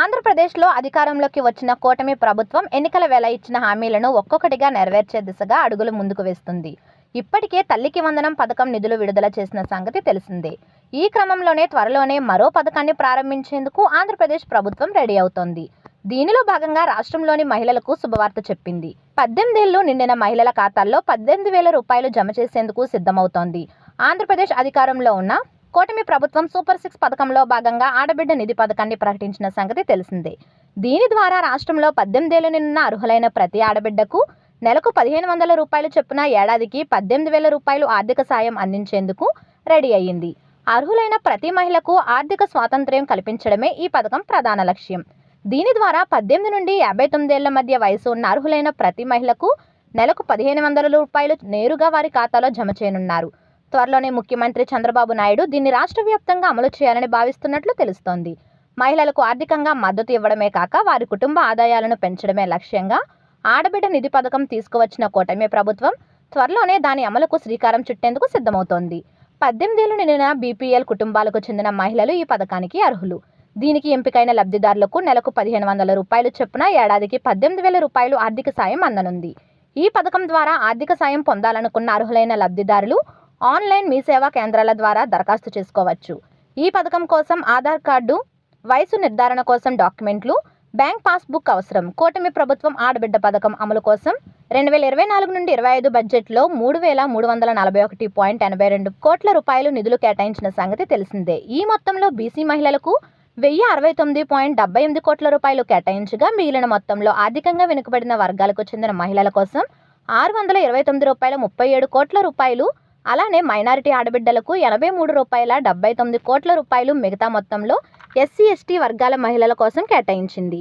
ఆంధ్రప్రదేశ్లో అధికారంలోకి వచ్చిన కూటమి ప్రభుత్వం ఎన్నికల వేళ ఇచ్చిన హామీలను ఒక్కొక్కటిగా నెరవేర్చే దిశగా అడుగులు ముందుకు వేస్తుంది. ఇప్పటికే తల్లికి వందనం పథకం నిధులు విడుదల చేసిన సంగతి తెలిసిందే. ఈ క్రమంలోనే త్వరలోనే మరో పథకాన్ని ప్రారంభించేందుకు ఆంధ్రప్రదేశ్ ప్రభుత్వం రెడీ అవుతోంది. దీనిలో భాగంగా రాష్ట్రంలోని మహిళలకు శుభవార్త చెప్పింది. పద్దెనిమిదేళ్ళు నిండిన మహిళల ఖాతాల్లో పద్దెనిమిది వేల రూపాయలు జమ చేసేందుకు సిద్ధమవుతోంది. ఆంధ్రప్రదేశ్ అధికారంలో ఉన్న కూటమి ప్రభుత్వం సూపర్ సిక్స్ పథకంలో భాగంగా ఆడబిడ్డ నిధి పథకాన్ని ప్రకటించిన సంగతి తెలిసిందే. దీని ద్వారా రాష్ట్రంలో పద్దెనిమిదేళ్ళు నిన్న అర్హులైన ప్రతి ఆడబిడ్డకు నెలకు పదిహేను వందల రూపాయలు చొప్పున ఏడాదికి పద్దెనిమిది వేల రూపాయలు ఆర్థిక సాయం అందించేందుకు రెడీ అయ్యింది. అర్హులైన ప్రతి మహిళకు ఆర్థిక స్వాతంత్ర్యం కల్పించడమే ఈ పథకం ప్రధాన లక్ష్యం. దీని ద్వారా పద్దెనిమిది నుండి యాభై తొమ్మిదేళ్ళ మధ్య వయసు ఉన్న అర్హులైన ప్రతి మహిళకు నెలకు పదిహేను వందల రూపాయలు నేరుగా వారి ఖాతాలో జమ చేయనున్నారు. త్వరలోనే ముఖ్యమంత్రి చంద్రబాబు నాయుడు దీన్ని రాష్ట్ర వ్యాప్తంగా అమలు చేయాలని భావిస్తున్నట్లు తెలుస్తోంది. మహిళలకు ఆర్థికంగా మద్దతు ఇవ్వడమే కాక వారి కుటుంబ ఆదాయాలను పెంచడమే లక్ష్యంగా ఆడబిడ్డ నిధి పథకం తీసుకువచ్చిన కూటమి ప్రభుత్వం త్వరలోనే దాని అమలుకు శ్రీకారం చుట్టేందుకు సిద్ధమవుతోంది. పద్దెనిమిదేళ్ళు నిండిన బీపీఎల్ కుటుంబాలకు చెందిన మహిళలు ఈ పథకానికి అర్హులు. దీనికి ఎంపికైన లబ్ధిదారులకు నెలకు పదిహేను వందల రూపాయలు చొప్పున ఏడాదికి పద్దెనిమిది వేల రూపాయలు ఆర్థిక సాయం అందనుంది. ఈ పథకం ద్వారా ఆర్థిక సాయం పొందాలనుకున్న అర్హులైన లబ్ధిదారులు ఆన్లైన్ మీ సేవా కేంద్రాల ద్వారా దరఖాస్తు చేసుకోవచ్చు. ఈ పథకం కోసం ఆధార్ కార్డు వయసు నిర్ధారణ కోసం డాక్యుమెంట్లు బ్యాంక్ పాస్బుక్ అవసరం. కూటమి ప్రభుత్వం ఆడబిడ్డ పథకం అమలు కోసం రెండు వేల ఇరవై నాలుగు నుండి ఇరవై ఐదు బడ్జెట్లో మూడు వేల మూడు వందల నలభై ఒకటి పాయింట్ ఎనభై రెండు కోట్ల రూపాయలు నిధులు కేటాయించిన సంగతి తెలిసిందే. ఈ మొత్తంలో బీసీ మహిళలకు వెయ్యి అరవై తొమ్మిది పాయింట్ డెబ్బై ఎనిమిది కోట్ల రూపాయలు కేటాయించగా మిగిలిన మొత్తంలో ఆర్థికంగా వెనుకబడిన వర్గాలకు చెందిన మహిళల కోసం ఆరు వందల ఇరవై తొమ్మిది రూపాయల ముప్పై ఏడు కోట్ల రూపాయలు అలానే మైనారిటీ ఆడబిడ్డలకు ఎనభై మూడు రూపాయల డెబ్బై తొమ్మిది కోట్ల రూపాయలు మిగతా మొత్తంలో ఎస్సీ ఎస్టీ వర్గాల మహిళల కోసం కేటాయించింది.